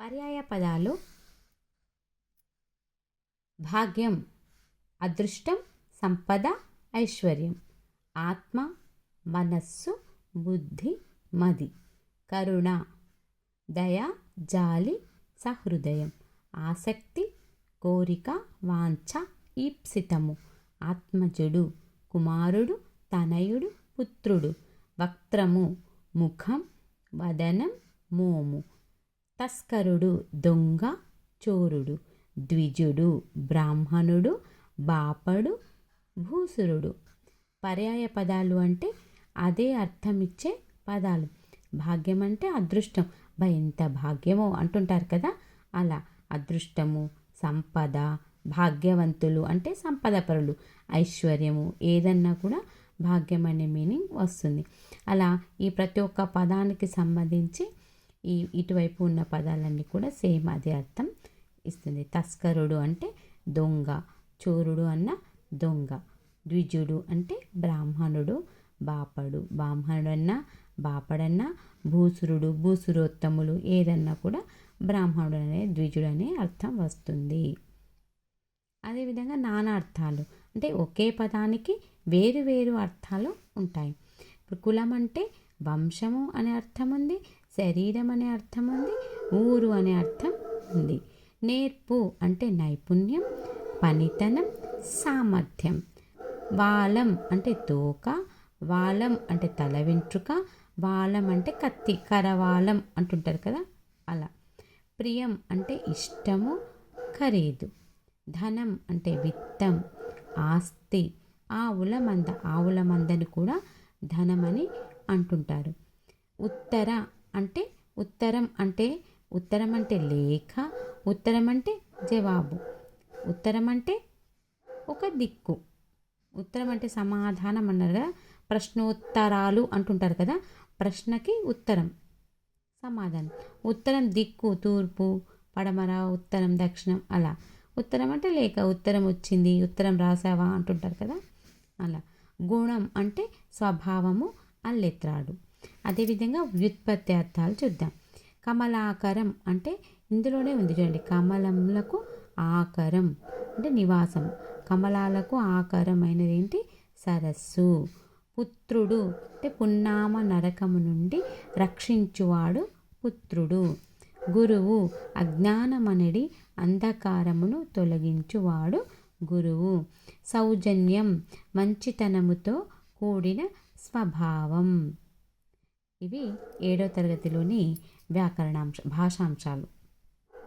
పర్యాయ పదాలు భాగ్యం అదృష్టం సంపద ఐశ్వర్యం. ఆత్మ మనస్సు బుద్ధి మది. కరుణ దయ జాలి సహృదయం. ఆసక్తి కోరిక వాంఛ ఈప్సితము. ఆత్మజుడు కుమారుడు తనయుడు పుత్రుడు. వక్త్రము ముఖం వదనం మోము. తస్కరుడు దొంగ చోరుడు ద్విజుడు బ్రాహ్మణుడు బాపడు భూసురుడు. పర్యాయ పదాలు అంటే అదే అర్థం ఇచ్చే పదాలు. భాగ్యం అంటే అదృష్టం. బా ఎంత భాగ్యమో అంటుంటారు కదా. అలా అదృష్టము సంపద భాగ్యవంతులు అంటే సంపద పరులు ఐశ్వర్యము ఏదన్నా కూడా భాగ్యం అనే మీనింగ్ వస్తుంది. అలా ఈ ప్రతి ఒక్క పదానికి సంబంధించి ఈ ఇటువైపు ఉన్న పదాలన్నీ కూడా సేమ్ అదే అర్థం ఇస్తుంది. తస్కరుడు అంటే దొంగ చోరుడు అన్న దొంగ ద్విజుడు అంటే బ్రాహ్మణుడు బాపడు బ్రాహ్మణుడన్న బాపడన్న భూసురుడు భూసురోత్తములు ఏదన్నా కూడా బ్రాహ్మణుడు అనే ద్విజుడు అనే అర్థం వస్తుంది. అదేవిధంగా నానా అర్థాలు అంటే ఒకే పదానికి వేరు వేరు అర్థాలు ఉంటాయి. ఇప్పుడు కులం అంటే వంశము అనే అర్థం ఉంది శరీరం అనే అర్థం ఉంది ఊరు అనే అర్థం ఉంది. నేర్పు అంటే నైపుణ్యం పనితనం సామర్థ్యం. వాలం అంటే తోక వాలం అంటే తల వెంట్రుక వాలం అంటే కత్తి కరవాలం అంటుంటారు కదా అలా. ప్రియం అంటే ఇష్టము ఖరీదు. ధనం అంటే విత్తం ఆస్తి ఆవుల మంద ఆవుల మందని కూడా ధనమని అంటుంటారు. ఉత్తర అంటే ఉత్తరం అంటే ఉత్తరం అంటే లేఖ ఉత్తరం అంటే జవాబు. ఉత్తరం అంటే ఒక దిక్కు. ఉత్తరం అంటే సమాధానం అన్నారు కదా ప్రశ్నోత్తరాలు అంటుంటారు కదా ప్రశ్నకి ఉత్తరం సమాధానం. ఉత్తరం దిక్కు తూర్పు పడమర ఉత్తరం దక్షిణం అలా. ఉత్తరం అంటే లేక ఉత్తరం వచ్చింది ఉత్తరం రాసావా అంటుంటారు కదా అలా. గుణం అంటే స్వభావము అల్లెత్రాడు. అదేవిధంగా వ్యుత్పత్తి అర్థాలు చూద్దాం. కమలాకరం అంటే ఇందులోనే ఉంది చూడండి. కమలములకు ఆకరం అంటే నివాసం. కమలాలకు ఆకరమైనది ఏంటి? సరస్సు. పుత్రుడు అంటే పున్నామ నరకము నుండి రక్షించువాడు పుత్రుడు. గురువు అజ్ఞానమనడి అంధకారమును తొలగించువాడు గురువు. సౌజన్యం మంచితనముతో కూడిన స్వభావం. ఇవి ఏడో తరగతిలోని వ్యాకరణాంశ భాషాంశాలు.